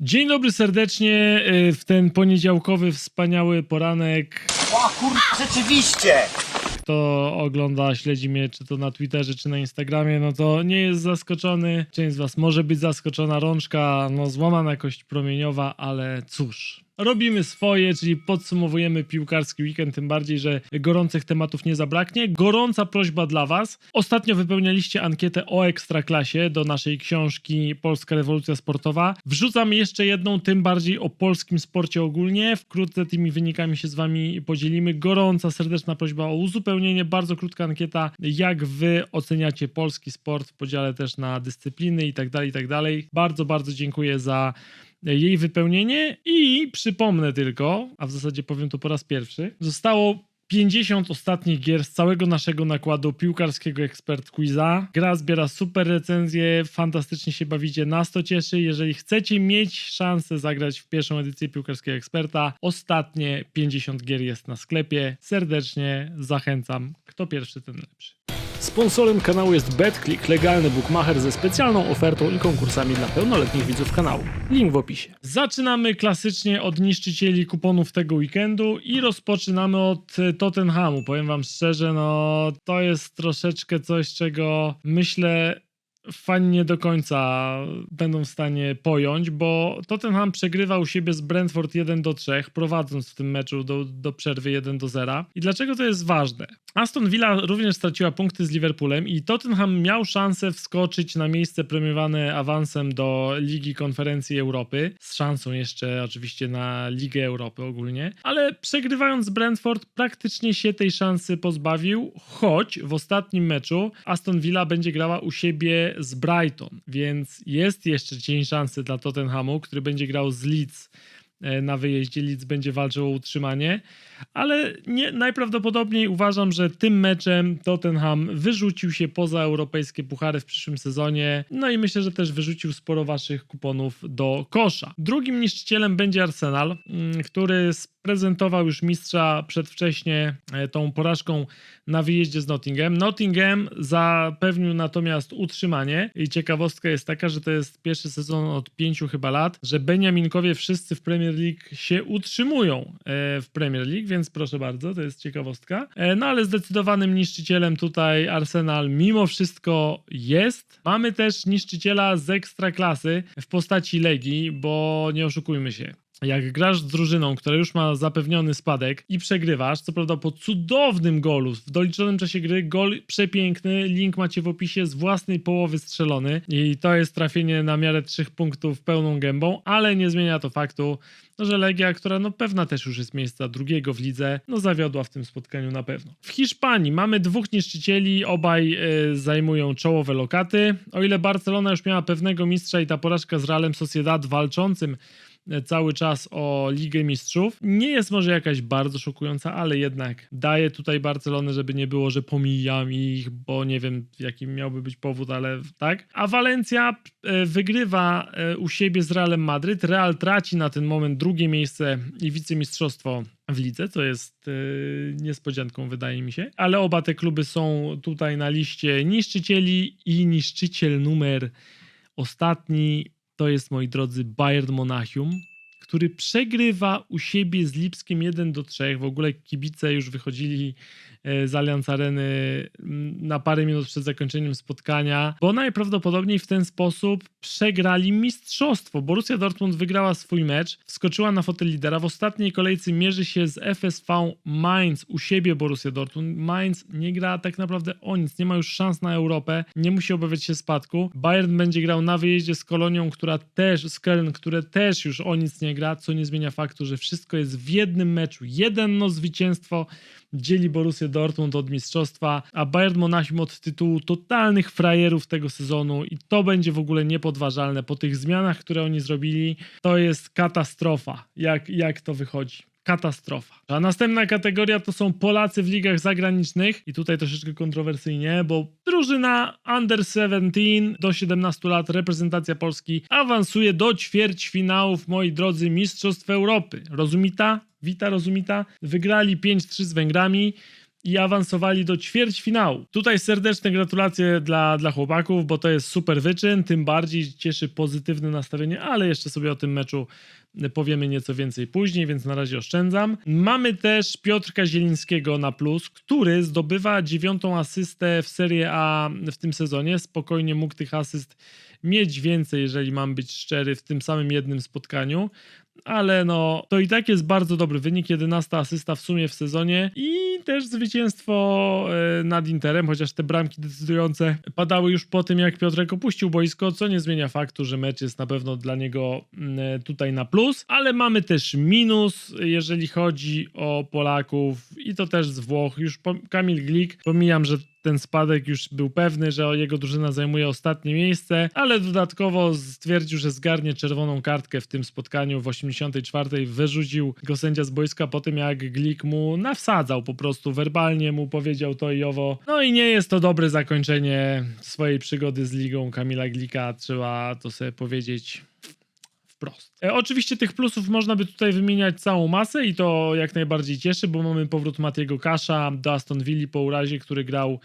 Dzień dobry serdecznie y, w ten poniedziałkowy wspaniały poranek. O kurwa, rzeczywiście! Kto ogląda, śledzi mnie czy to na Twitterze, czy na Instagramie, no to nie jest zaskoczony. Część z was może być zaskoczona, rączka, no złamana kość promieniowa, ale cóż. Robimy swoje, czyli podsumowujemy piłkarski weekend, tym bardziej, że gorących tematów nie zabraknie. Gorąca prośba dla Was. Ostatnio wypełnialiście ankietę o ekstraklasie do naszej książki Polska rewolucja sportowa. Wrzucam jeszcze jedną, tym bardziej o polskim sporcie ogólnie. Wkrótce tymi wynikami się z Wami podzielimy. Gorąca, serdeczna prośba o uzupełnienie. Bardzo krótka ankieta, jak Wy oceniacie polski sport w podziale też na dyscypliny i tak dalej, i tak dalej. Bardzo, bardzo dziękuję za jej wypełnienie i przypomnę tylko, a w zasadzie powiem to po raz pierwszy, zostało 50 ostatnich gier z całego naszego nakładu piłkarskiego Expert Quiza. Gra zbiera super recenzje, fantastycznie się bawicie, nas to cieszy. Jeżeli chcecie mieć szansę zagrać w pierwszą edycję piłkarskiego eksperta, ostatnie 50 gier jest na sklepie. Serdecznie zachęcam. Kto pierwszy, ten lepszy. Sponsorem kanału jest BetClick, legalny bookmacher ze specjalną ofertą i konkursami dla pełnoletnich widzów kanału. Link w opisie. Zaczynamy klasycznie od niszczycieli kuponów tego weekendu i rozpoczynamy od e, Tottenhamu. Powiem wam szczerze, no to jest troszeczkę coś, czego myślę fani nie do końca będą w stanie pojąć, bo Tottenham przegrywał u siebie z Brentford 1 do 3, prowadząc w tym meczu do, do przerwy 1 do 0. I dlaczego to jest ważne? Aston Villa również straciła punkty z Liverpoolem i Tottenham miał szansę wskoczyć na miejsce premiowane awansem do Ligi Konferencji Europy, z szansą jeszcze oczywiście na Ligę Europy ogólnie, ale przegrywając z Brentford praktycznie się tej szansy pozbawił, choć w ostatnim meczu Aston Villa będzie grała u siebie z Brighton, więc jest jeszcze cień szansy dla Tottenhamu, który będzie grał z Leeds e, na wyjeździe. Leeds będzie walczył o utrzymanie, ale nie, najprawdopodobniej uważam, że tym meczem Tottenham wyrzucił się poza europejskie puchary w przyszłym sezonie. No i myślę, że też wyrzucił sporo waszych kuponów do kosza. Drugim niszczycielem będzie Arsenal, mm, który prezentował już mistrza przedwcześnie e, tą porażką na wyjeździe z Nottingham. Nottingham zapewnił natomiast utrzymanie i ciekawostka jest taka, że to jest pierwszy sezon od pięciu chyba lat, że Beniaminkowie wszyscy w Premier League się utrzymują e, w Premier League, więc proszę bardzo, to jest ciekawostka. E, No ale zdecydowanym niszczycielem tutaj Arsenal mimo wszystko jest. Mamy też niszczyciela z ekstraklasy w postaci Legii, bo nie oszukujmy się jak grasz z drużyną, która już ma zapewniony spadek i przegrywasz, co prawda po cudownym golu, w doliczonym czasie gry, gol przepiękny, link macie w opisie, z własnej połowy strzelony i to jest trafienie na miarę trzech punktów pełną gębą, ale nie zmienia to faktu, no, że Legia, która no pewna też już jest miejsca drugiego w lidze, no zawiodła w tym spotkaniu na pewno. W Hiszpanii mamy dwóch niszczycieli, obaj y, zajmują czołowe lokaty. O ile Barcelona już miała pewnego mistrza i ta porażka z Realem Sociedad walczącym cały czas o Ligę Mistrzów. Nie jest może jakaś bardzo szokująca, ale jednak daje tutaj Barcelonę, żeby nie było, że pomijam ich, bo nie wiem jaki miałby być powód, ale tak. A Walencja e, wygrywa e, u siebie z Realem Madryt. Real traci na ten moment drugie miejsce i wicemistrzostwo w lidze, co jest yy, niespodzianką, wydaje mi się. Ale oba te kluby są tutaj na liście niszczycieli i niszczyciel numer ostatni to jest, moi drodzy, Bayern Monachium, który przegrywa u siebie z Lipskiem 1 do 3. W ogóle kibice już wychodzili e, z Allianz Areny mm, na parę minut przed zakończeniem spotkania, bo najprawdopodobniej w ten sposób przegrali mistrzostwo. Borussia Dortmund wygrała swój mecz, wskoczyła na fotel lidera. W ostatniej kolejce mierzy się z FSV Mainz u siebie Borussia Dortmund. Mainz nie gra tak naprawdę o nic, nie ma już szans na Europę, nie musi obawiać się spadku. Bayern będzie grał na wyjeździe z Kolonią, która też, z Köln, które też już o nic nie gra, co nie zmienia faktu, że wszystko jest w jednym meczu. Jedno zwycięstwo dzieli Borussię Dortmund od mistrzostwa, a Bayern Monachium od tytułu totalnych frajerów tego sezonu i to będzie w ogóle niepodważalne. Po tych zmianach, które oni zrobili, to jest katastrofa, jak, jak to wychodzi. Katastrofa. A następna kategoria to są Polacy w ligach zagranicznych i tutaj troszeczkę kontrowersyjnie, bo drużyna under 17 do 17 lat reprezentacja Polski awansuje do ćwierćfinałów, moi drodzy, Mistrzostw Europy. Rozumita? Wita, rozumita? Wygrali 5-3 z Węgrami i awansowali do ćwierćfinału. Tutaj serdeczne gratulacje dla, dla chłopaków, bo to jest super wyczyn, tym bardziej cieszy pozytywne nastawienie, ale jeszcze sobie o tym meczu powiemy nieco więcej później, więc na razie oszczędzam. Mamy też Piotrka Zielińskiego na plus, który zdobywa dziewiątą asystę w Serie A w tym sezonie. Spokojnie mógł tych asyst mieć więcej, jeżeli mam być szczery, w tym samym jednym spotkaniu. Ale no, to i tak jest bardzo dobry wynik, 11 asysta w sumie w sezonie. I też zwycięstwo e, nad Interem, chociaż te bramki decydujące padały już po tym, jak Piotrek opuścił boisko, co nie zmienia faktu, że mecz jest na pewno dla niego mm, e, tutaj na plus, ale mamy też minus, jeżeli chodzi o Polaków. I to też z Włoch. Już Kamil Glik, pomijam, że ten spadek już był pewny, że jego drużyna zajmuje ostatnie miejsce, ale dodatkowo stwierdził, że zgarnie czerwoną kartkę w tym spotkaniu w 84. Wyrzucił go sędzia z boiska po tym, jak Glik mu nawsadzał po prostu, werbalnie mu powiedział to i owo. No i nie jest to dobre zakończenie swojej przygody z ligą Kamila Glika, trzeba to sobie powiedzieć wprost. E, oczywiście tych plusów można by tutaj wymieniać całą masę i to jak najbardziej cieszy, bo mamy powrót Matiego Kasza do Aston Villa po urazie, który grał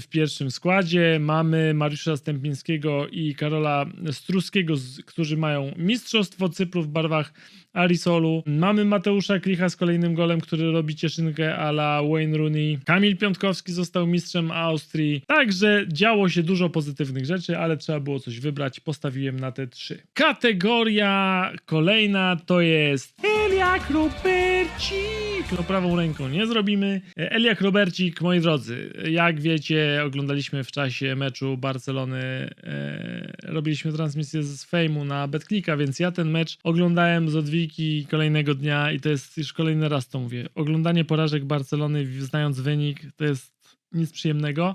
w pierwszym składzie. Mamy Mariusza Stępińskiego i Karola Struskiego, którzy mają Mistrzostwo Cypru w barwach Arisolu. Mamy Mateusza Klicha z kolejnym golem, który robi cieszynkę a la Wayne Rooney. Kamil Piątkowski został mistrzem Austrii. Także działo się dużo pozytywnych rzeczy, ale trzeba było coś wybrać. Postawiłem na te trzy. Kategoria kolejna to jest Eliak Robercik. No prawą ręką nie zrobimy. Eliak Robercik, moi drodzy, jak wiecie, oglądaliśmy w czasie meczu Barcelony, e, robiliśmy transmisję z Fejmu na BetClicka, więc ja ten mecz oglądałem z odwiki kolejnego dnia i to jest już kolejny raz to mówię. Oglądanie porażek Barcelony, znając wynik, to jest nic przyjemnego,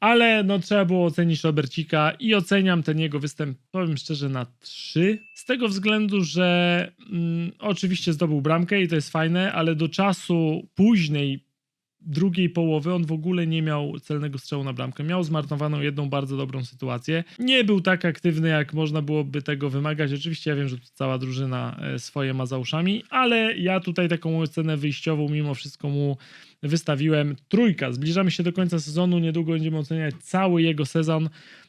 ale no trzeba było ocenić Robercika i oceniam ten jego występ, powiem szczerze, na 3. Z tego względu, że mm, oczywiście zdobył bramkę i to jest fajne, ale do czasu późnej drugiej połowy on w ogóle nie miał celnego strzału na bramkę. Miał zmarnowaną jedną bardzo dobrą sytuację. Nie był tak aktywny, jak można byłoby tego wymagać. Oczywiście ja wiem, że cała drużyna e, swoje ma za uszami, ale ja tutaj taką ocenę wyjściową mimo wszystko mu wystawiłem. Trójka. Zbliżamy się do końca sezonu. Niedługo będziemy oceniać cały jego sezon.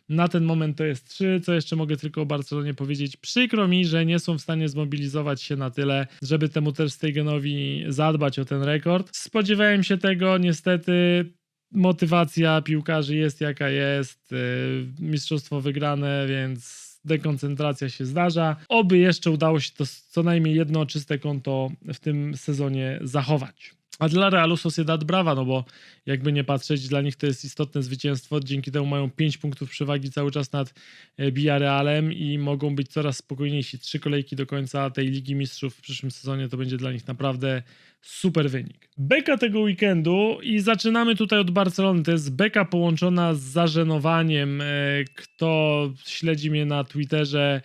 Na ten moment to jest 3. Co jeszcze mogę tylko o Barcelonie powiedzieć? Przykro mi, że nie są w stanie zmobilizować się na tyle, żeby temu Ter Stegenowi zadbać o ten rekord. Spodziewałem się tego, niestety motywacja piłkarzy jest jaka jest. Yy, Mistrzostwo wygrane, więc dekoncentracja się zdarza. Oby jeszcze udało się to co najmniej jedno czyste konto w tym sezonie zachować. A dla Realu Sociedad brawa, no bo jakby nie patrzeć, dla nich to jest istotne zwycięstwo. Dzięki temu mają 5 punktów przewagi cały czas nad e, Villarrealem i mogą być coraz spokojniejsi. Trzy kolejki do końca tej Ligi Mistrzów w przyszłym sezonie to będzie dla nich naprawdę super wynik. Beka tego weekendu i zaczynamy tutaj od Barcelony. To jest beka połączona z zażenowaniem. E, Kto śledzi mnie na Twitterze,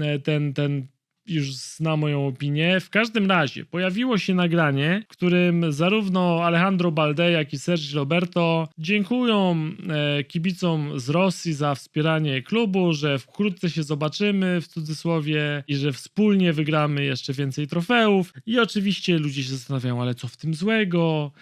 e, ten, ten już zna moją opinię. W każdym razie pojawiło się nagranie, w którym zarówno Alejandro Balde, jak i Sergio Roberto dziękują e, kibicom z Rosji za wspieranie klubu, że wkrótce się zobaczymy w cudzysłowie i że wspólnie wygramy jeszcze więcej trofeów. I oczywiście ludzie się zastanawiają, ale co w tym złego?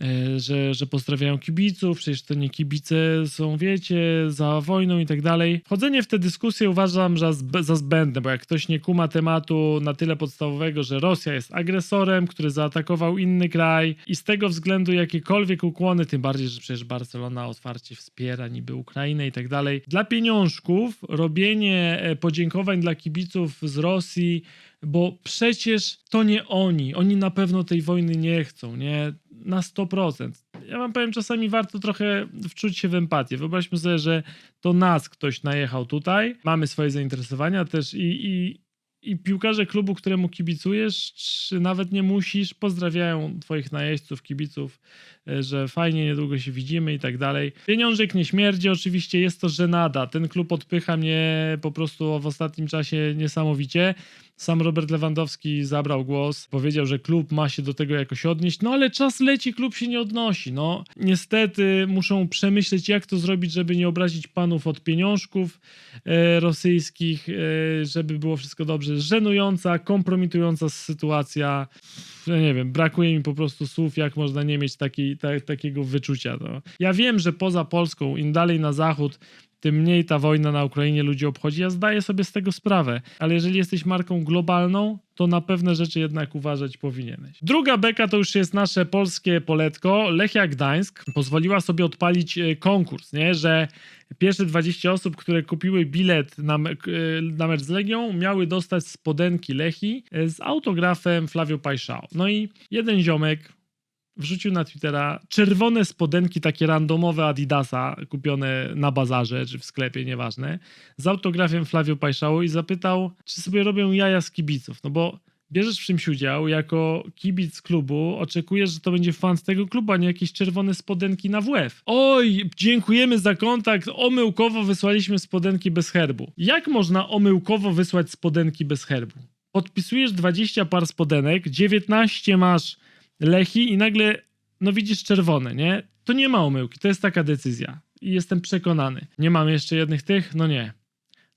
E, że, że pozdrawiają kibiców, przecież to nie kibice są, wiecie, za wojną i tak dalej. Wchodzenie w tę dyskusję uważam za, zb- za zbędne, bo jak ktoś nie kuma tematu na tyle podstawowego, że Rosja jest agresorem, który zaatakował inny kraj i z tego względu jakiekolwiek ukłony, tym bardziej, że przecież Barcelona otwarcie wspiera niby Ukrainę i tak dalej. Dla pieniążków robienie e, podziękowań dla kibiców z Rosji bo przecież to nie oni. Oni na pewno tej wojny nie chcą, nie? Na 100%. Ja wam powiem, czasami warto trochę wczuć się w empatię. Wyobraźmy sobie, że to nas ktoś najechał tutaj, mamy swoje zainteresowania też i, i, i piłkarze klubu, któremu kibicujesz, czy nawet nie musisz, pozdrawiają twoich najeźdźców, kibiców, e, że fajnie, niedługo się widzimy i tak dalej. Pieniążek nie śmierdzi, oczywiście jest to żenada. Ten klub odpycha mnie po prostu w ostatnim czasie niesamowicie. Sam Robert Lewandowski zabrał głos, powiedział, że klub ma się do tego jakoś odnieść, no ale czas leci, klub się nie odnosi. No niestety muszą przemyśleć, jak to zrobić, żeby nie obrazić panów od pieniążków e, rosyjskich, e, żeby było wszystko dobrze. Żenująca, kompromitująca sytuacja. Ja nie wiem, brakuje mi po prostu słów, jak można nie mieć takiej, ta, takiego wyczucia. No. Ja wiem, że poza Polską, im dalej na zachód, tym mniej ta wojna na Ukrainie ludzi obchodzi. Ja zdaję sobie z tego sprawę, ale jeżeli jesteś marką globalną, to na pewne rzeczy jednak uważać powinieneś. Druga beka to już jest nasze polskie poletko. Lechia Gdańsk pozwoliła sobie odpalić e, konkurs, nie? że pierwsze 20 osób, które kupiły bilet na, me- e, na mecz z Legią, miały dostać spodenki Lechi e, z autografem Flavio Paixão. No i jeden ziomek wrzucił na Twittera czerwone spodenki takie randomowe Adidasa kupione na bazarze czy w sklepie, nieważne, z autografem Flavio Paixão i zapytał, czy sobie robią jaja z kibiców, no bo bierzesz w czymś udział jako kibic klubu, oczekujesz, że to będzie fan z tego klubu, a nie jakieś czerwone spodenki na WF. Oj, dziękujemy za kontakt, omyłkowo wysłaliśmy spodenki bez herbu. Jak można omyłkowo wysłać spodenki bez herbu? Podpisujesz 20 par spodenek, 19 masz Lechi i nagle, no widzisz czerwone, nie? To nie ma omyłki, to jest taka decyzja. I jestem przekonany. Nie mam jeszcze jednych tych? No nie.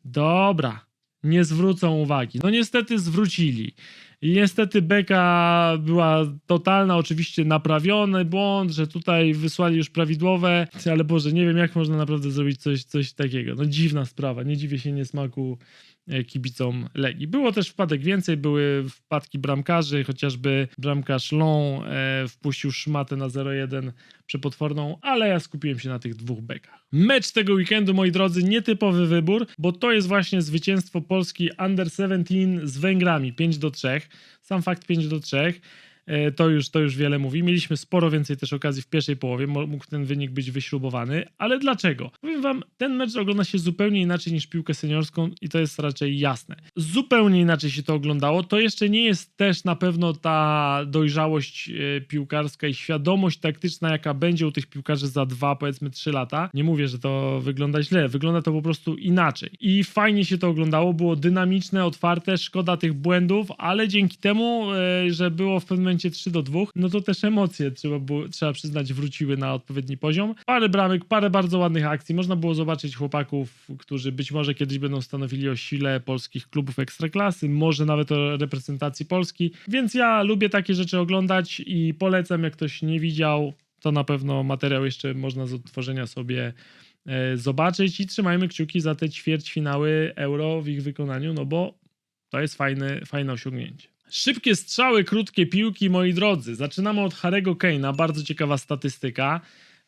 Dobra, nie zwrócą uwagi. No niestety zwrócili. I niestety beka była totalna, oczywiście naprawiony błąd, że tutaj wysłali już prawidłowe, ale Boże, nie wiem jak można naprawdę zrobić coś, coś takiego. No dziwna sprawa, nie dziwię się niesmaku kibicom Legii. Było też wpadek więcej, były wpadki bramkarzy, chociażby bramkarz Long e, wpuścił szmatę na 0-1 przepotworną, ale ja skupiłem się na tych dwóch bekach. Mecz tego weekendu, moi drodzy, nietypowy wybór, bo to jest właśnie zwycięstwo Polski Under 17 z Węgrami 5 do 3. Sam fakt 5 do 3. e, To już, to już wiele mówi. Mieliśmy sporo więcej też okazji w pierwszej połowie, mógł ten wynik być wyśrubowany, ale dlaczego? Powiem wam, ten mecz ogląda się zupełnie inaczej niż piłkę seniorską i to jest raczej jasne. Zupełnie inaczej się to oglądało. To jeszcze nie jest też na pewno ta dojrzałość e, piłkarska i świadomość taktyczna, jaka będzie u tych piłkarzy za dwa, powiedzmy trzy lata. Nie mówię, że to wygląda źle, wygląda to po prostu inaczej. I fajnie się to oglądało, było dynamiczne, otwarte, szkoda tych błędów, ale dzięki temu, e, że było w pewnym momencie 3 do 2, no to też emocje trzeba, było, trzeba przyznać wróciły na odpowiedni poziom. Parę bramek, parę bardzo ładnych akcji. Można było zobaczyć chłopaków, którzy być może kiedyś będą stanowili o sile polskich klubów ekstraklasy, może nawet o reprezentacji Polski. Więc ja lubię takie rzeczy oglądać i polecam, jak ktoś nie widział, to na pewno materiał jeszcze można z odtworzenia sobie e, zobaczyć i trzymajmy kciuki za te ćwierćfinały Euro w ich wykonaniu, no bo to jest fajne, fajne osiągnięcie. Szybkie strzały, krótkie piłki, moi drodzy. Zaczynamy od Harego Kane'a, bardzo ciekawa statystyka.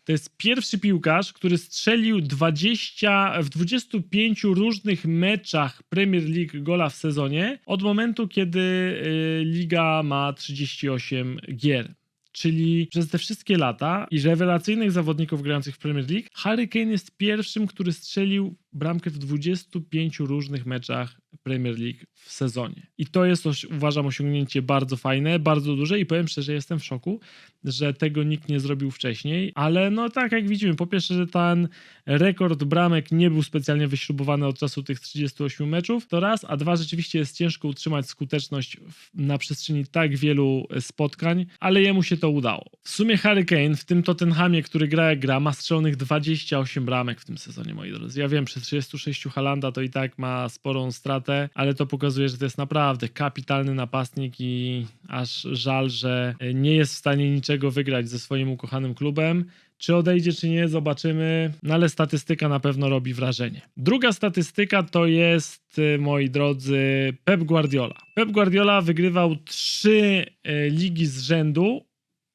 To jest pierwszy piłkarz, który strzelił 20, w 25 różnych meczach Premier League gola w sezonie od momentu, kiedy y, liga ma 38 gier. Czyli przez te wszystkie lata i rewelacyjnych zawodników grających w Premier League, Harry Kane jest pierwszym, który strzelił bramkę w 25 różnych meczach Premier League w sezonie. I to jest, uważam, osiągnięcie bardzo fajne, bardzo duże i powiem szczerze, jestem w szoku, że tego nikt nie zrobił wcześniej, ale no tak jak widzimy, po pierwsze, że ten rekord bramek nie był specjalnie wyśrubowany od czasu tych 38 meczów, to raz, a dwa, rzeczywiście jest ciężko utrzymać skuteczność na przestrzeni tak wielu spotkań, ale jemu się to udało. W sumie Harry Kane w tym Tottenhamie, który gra jak gra, ma strzelonych 28 bramek w tym sezonie, moi drodzy. Ja wiem, przy 36 Halanda to i tak ma sporą stratę, ale to pokazuje, że to jest naprawdę kapitalny napastnik i aż żal, że nie jest w stanie niczego wygrać ze swoim ukochanym klubem. Czy odejdzie, czy nie, zobaczymy, no ale statystyka na pewno robi wrażenie. Druga statystyka to jest, y, moi drodzy, Pep Guardiola. Pep Guardiola wygrywał trzy y, ligi z rzędu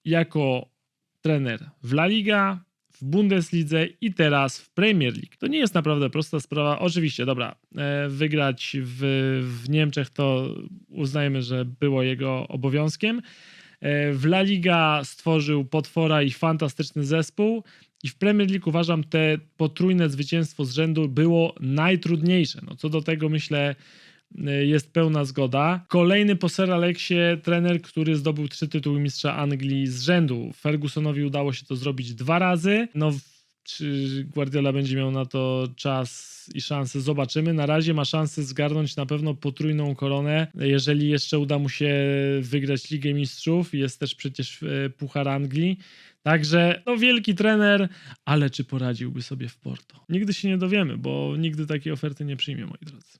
jako trener w La Liga, w Bundeslidze i teraz w Premier League. To nie jest naprawdę prosta sprawa. Oczywiście, dobra, e, wygrać w, w Niemczech to uznajemy, że było jego obowiązkiem. E, W La Liga stworzył potwora i fantastyczny zespół. I w Premier League uważam te potrójne zwycięstwo z rzędu było najtrudniejsze. No co do tego myślę jest pełna zgoda. Kolejny po Sir Aleksie trener, który zdobył trzy tytuły mistrza Anglii z rzędu. Fergusonowi udało się to zrobić dwa razy. No Czy Guardiola będzie miał na to czas i szansę? Zobaczymy. Na razie ma szansę zgarnąć na pewno potrójną koronę, jeżeli jeszcze uda mu się wygrać Ligę Mistrzów. Jest też przecież e, Puchar Anglii. Także, no wielki trener, ale czy poradziłby sobie w Porto? Nigdy się nie dowiemy, bo nigdy takiej oferty nie przyjmie, moi drodzy.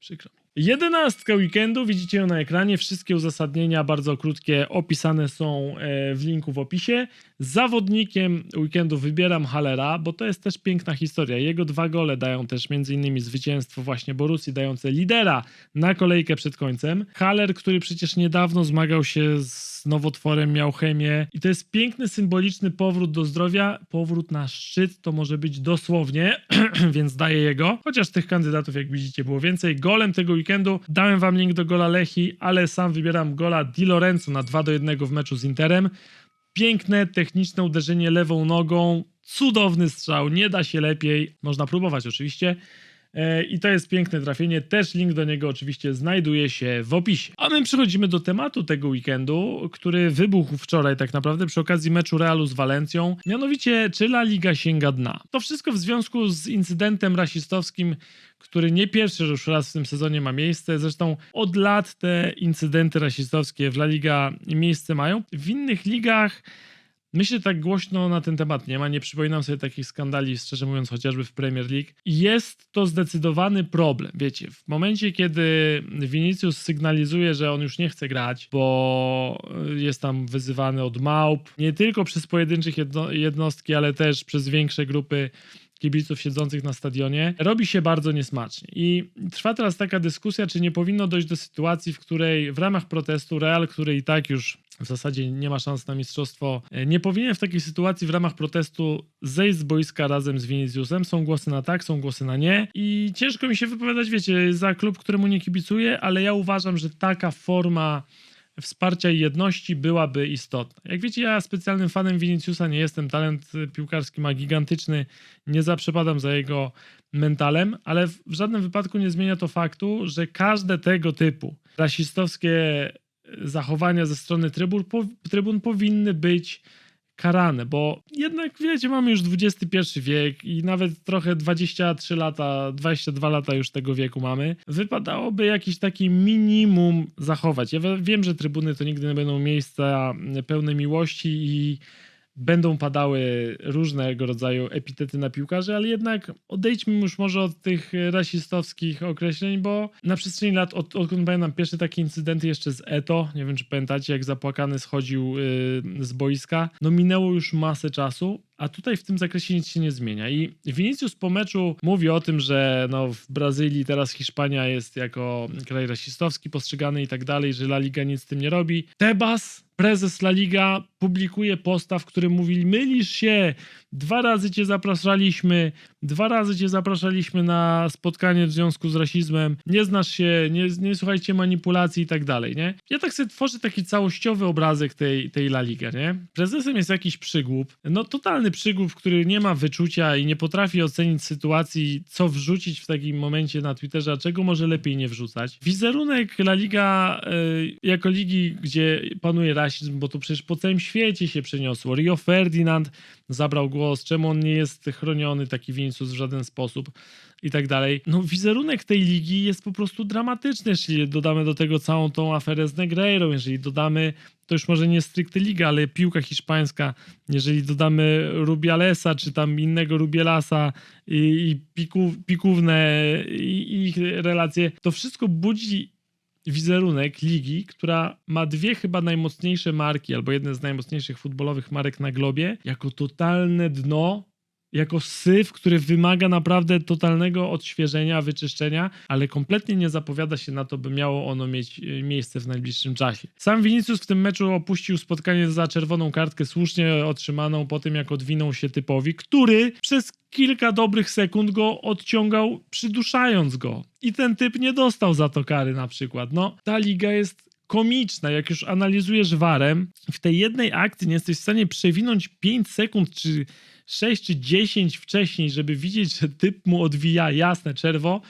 Przykro mi. Jedenastka weekendu, widzicie ją na ekranie. Wszystkie uzasadnienia bardzo krótkie opisane są e, w linku w opisie. Zawodnikiem weekendu wybieram Halera, bo to jest też piękna historia. Jego dwa gole dają też m.in. zwycięstwo właśnie Borussii, dające lidera na kolejkę przed końcem. Haller, który przecież niedawno zmagał się z nowotworem, miał chemię i to jest piękny, symboliczny powrót do zdrowia. Powrót na szczyt to może być dosłownie, więc daję jego. Chociaż tych kandydatów, jak widzicie, było więcej. Golem tego weekendu dałem wam link do gola Lechi, ale sam wybieram gola Di Lorenzo na 2 do 1 w meczu z Interem. Piękne, techniczne uderzenie lewą nogą. Cudowny strzał, nie da się lepiej. Można próbować oczywiście. E, I to jest piękne trafienie. Też link do niego oczywiście znajduje się w opisie. A my przechodzimy do tematu tego weekendu, który wybuchł wczoraj tak naprawdę przy okazji meczu Realu z Walencją. Mianowicie, czy La Liga sięga dna? To wszystko w związku z incydentem rasistowskim, który nie pierwszy już raz w tym sezonie ma miejsce. Zresztą od lat te incydenty rasistowskie w La Liga miejsce mają. W innych ligach Myślę, tak głośno na ten temat nie ma. Nie przypominam sobie takich skandali, szczerze mówiąc, chociażby w Premier League. Jest to zdecydowany problem. Wiecie, w momencie, kiedy Vinicius sygnalizuje, że on już nie chce grać, bo jest tam wyzywany od małp, nie tylko przez pojedynczych jedno jednostki, ale też przez większe grupy kibiców siedzących na stadionie, robi się bardzo niesmacznie. I trwa teraz taka dyskusja, czy nie powinno dojść do sytuacji, w której w ramach protestu Real, który i tak już w zasadzie nie ma szans na mistrzostwo, nie powinien w takiej sytuacji w ramach protestu zejść z boiska razem z Viniciusem. Są głosy na tak, są głosy na nie i ciężko mi się wypowiadać, wiecie, za klub, któremu nie kibicuję, ale ja uważam, że taka forma wsparcia i jedności byłaby istotna. Jak wiecie, ja specjalnym fanem Viniciusa nie jestem, talent piłkarski ma gigantyczny, nie zaprzepadam za jego mentalem, ale w żadnym wypadku nie zmienia to faktu, że każde tego typu rasistowskie zachowania ze strony trybun, trybun powinny być karane, bo jednak wiecie, mamy już XXI wiek i nawet trochę 23 lata, 22 lata już tego wieku mamy. Wypadałoby jakiś taki minimum zachować. Ja wiem, że trybuny to nigdy nie będą miejsca pełne miłości i będą padały różnego rodzaju epitety na piłkarzy, ale jednak odejdźmy już może od tych rasistowskich określeń, bo na przestrzeni lat, od, odkąd pamiętam pierwsze takie incydenty jeszcze z Eto, nie wiem czy pamiętacie, jak zapłakany schodził yy, z boiska, no minęło już masę czasu, a tutaj w tym zakresie nic się nie zmienia. I Vinicius po meczu mówi o tym, że no w Brazylii teraz Hiszpania jest jako kraj rasistowski postrzegany i tak dalej, że La Liga nic z tym nie robi. Tebas, prezes La Liga, publikuje posta, w którym mówi: Mylisz się, dwa razy cię zapraszaliśmy, dwa razy cię zapraszaliśmy na spotkanie w związku z rasizmem, nie znasz się, nie, nie słuchajcie manipulacji i tak dalej, nie? Ja tak sobie tworzę taki całościowy obrazek tej, tej La Liga, nie? Prezesem jest jakiś przygłup, no totalny przygłup, który nie ma wyczucia i nie potrafi ocenić sytuacji, co wrzucić w takim momencie na Twitterze, a czego może lepiej nie wrzucać. Wizerunek La Liga y, jako ligi, gdzie panuje rasizm, bo to przecież po całym świecie się przeniosło. Rio Ferdinand zabrał głos, czemu on nie jest chroniony, taki Vinicius w żaden sposób i tak dalej. No wizerunek tej ligi jest po prostu dramatyczny, jeśli dodamy do tego całą tą aferę z Negreirą, jeżeli dodamy, to już może nie stricte liga, ale piłka hiszpańska, jeżeli dodamy Rubialesa, czy tam innego Rubielasa i, i pików, pikówne i ich relacje, to wszystko budzi wizerunek ligi, która ma dwie chyba najmocniejsze marki, albo jedne z najmocniejszych futbolowych marek na globie, jako totalne dno, jako syf, który wymaga naprawdę totalnego odświeżenia, wyczyszczenia, ale kompletnie nie zapowiada się na to, by miało ono mieć e, miejsce w najbliższym czasie. Sam Vinicius w tym meczu opuścił spotkanie za czerwoną kartkę, słusznie otrzymaną po tym, jak odwinął się typowi, który przez kilka dobrych sekund go odciągał, przyduszając go. I ten typ nie dostał za to kary na przykład. No, ta liga jest komiczna, jak już analizujesz warem, w tej jednej akcji nie jesteś w stanie przewinąć 5 sekund czy 6 czy 10 wcześniej, żeby widzieć, że typ mu odwija jasne czerwo,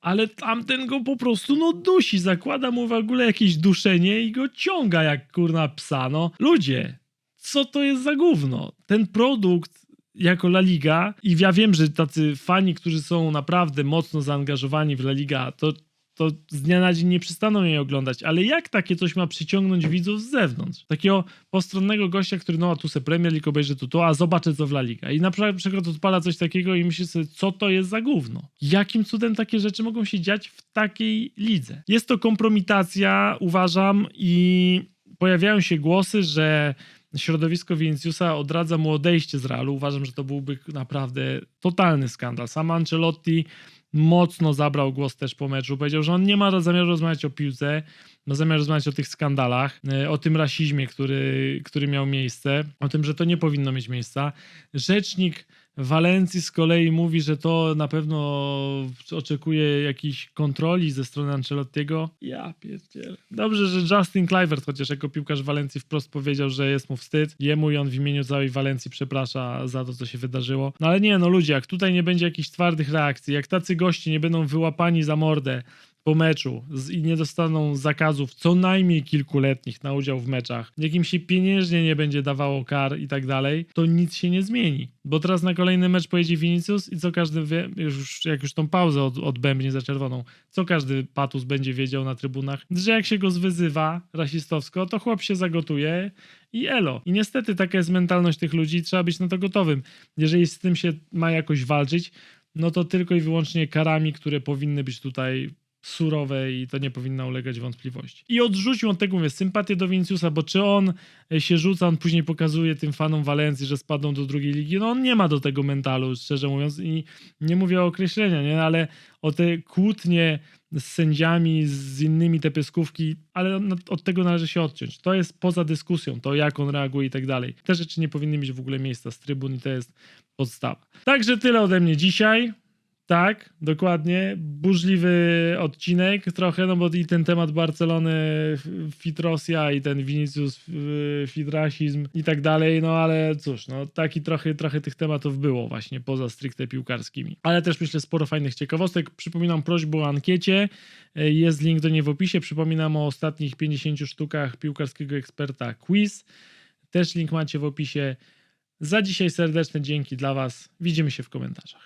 ale tamten go po prostu no dusi, zakłada mu w ogóle jakieś duszenie i go ciąga jak kurna psa, no. Ludzie, co to jest za gówno? Ten produkt jako La Liga i ja wiem, że tacy fani, którzy są naprawdę mocno zaangażowani w La Liga, to, to z dnia na dzień nie przestaną jej oglądać, ale jak takie coś ma przyciągnąć widzów z zewnątrz? Takiego postronnego gościa, który no a tu se Premier League obejrzy tu to, a zobaczę co w La Liga. I na przykład odpala coś takiego i myśli sobie, co to jest za gówno? Jakim cudem takie rzeczy mogą się dziać w takiej lidze? Jest to kompromitacja, uważam, i pojawiają się głosy, że środowisko Viniciusa odradza mu odejście z Realu. Uważam, że to byłby naprawdę totalny skandal. Sam Ancelotti mocno zabrał głos też po meczu. Powiedział, że on nie ma zamiaru rozmawiać o piłce, ma zamiar rozmawiać o tych skandalach, e, o tym rasizmie, który, który miał miejsce, o tym, że to nie powinno mieć miejsca. Rzecznik Walencji z kolei mówi, że to na pewno oczekuje jakiejś kontroli ze strony Ancelottiego. Ja pierdzielę. Dobrze, że Justin Kluivert chociaż jako piłkarz Walencji wprost powiedział, że jest mu wstyd. Jemu i on w imieniu całej Walencji przeprasza za to, co się wydarzyło. No ale nie, no ludzie, jak tutaj nie będzie jakichś twardych reakcji, jak tacy goście nie będą wyłapani za mordę, po meczu i nie dostaną zakazów co najmniej kilkuletnich na udział w meczach, jak im się pieniężnie nie będzie dawało kar i tak dalej, to nic się nie zmieni. Bo teraz na kolejny mecz pojedzie Vinicius i co każdy wie, już, jak już tą pauzę od, odbębnie za czerwoną, co każdy patus będzie wiedział na trybunach, że jak się go zwyzywa rasistowsko, to chłop się zagotuje i elo. I niestety taka jest mentalność tych ludzi trzeba być na to gotowym. Jeżeli z tym się ma jakoś walczyć, no to tylko i wyłącznie karami, które powinny być tutaj surowe i to nie powinno ulegać wątpliwości. I odrzucił on tego, mówię, sympatię do Viniciusa, bo czy on e, się rzuca, on później pokazuje tym fanom Walencji, że spadną do drugiej ligi, no on nie ma do tego mentalu, szczerze mówiąc i nie mówię o określenia, nie, ale o te kłótnie z sędziami, z innymi te pyskówki, ale no, od tego należy się odciąć. To jest poza dyskusją, to jak on reaguje i tak dalej. Te rzeczy nie powinny mieć w ogóle miejsca z trybun i to jest podstawa. Także tyle ode mnie dzisiaj. Tak, dokładnie. Burzliwy odcinek trochę, no bo i ten temat Barcelony, fit Rosja i ten Vinicius, y, fit rasizm i tak dalej, no ale cóż, no taki trochę, trochę tych tematów było właśnie poza stricte piłkarskimi. Ale też myślę sporo fajnych ciekawostek. Przypominam prośbę o ankiecie, jest link do niej w opisie. Przypominam o ostatnich 50 sztukach piłkarskiego eksperta quiz. Też link macie w opisie. Za dzisiaj serdeczne dzięki dla Was. Widzimy się w komentarzach.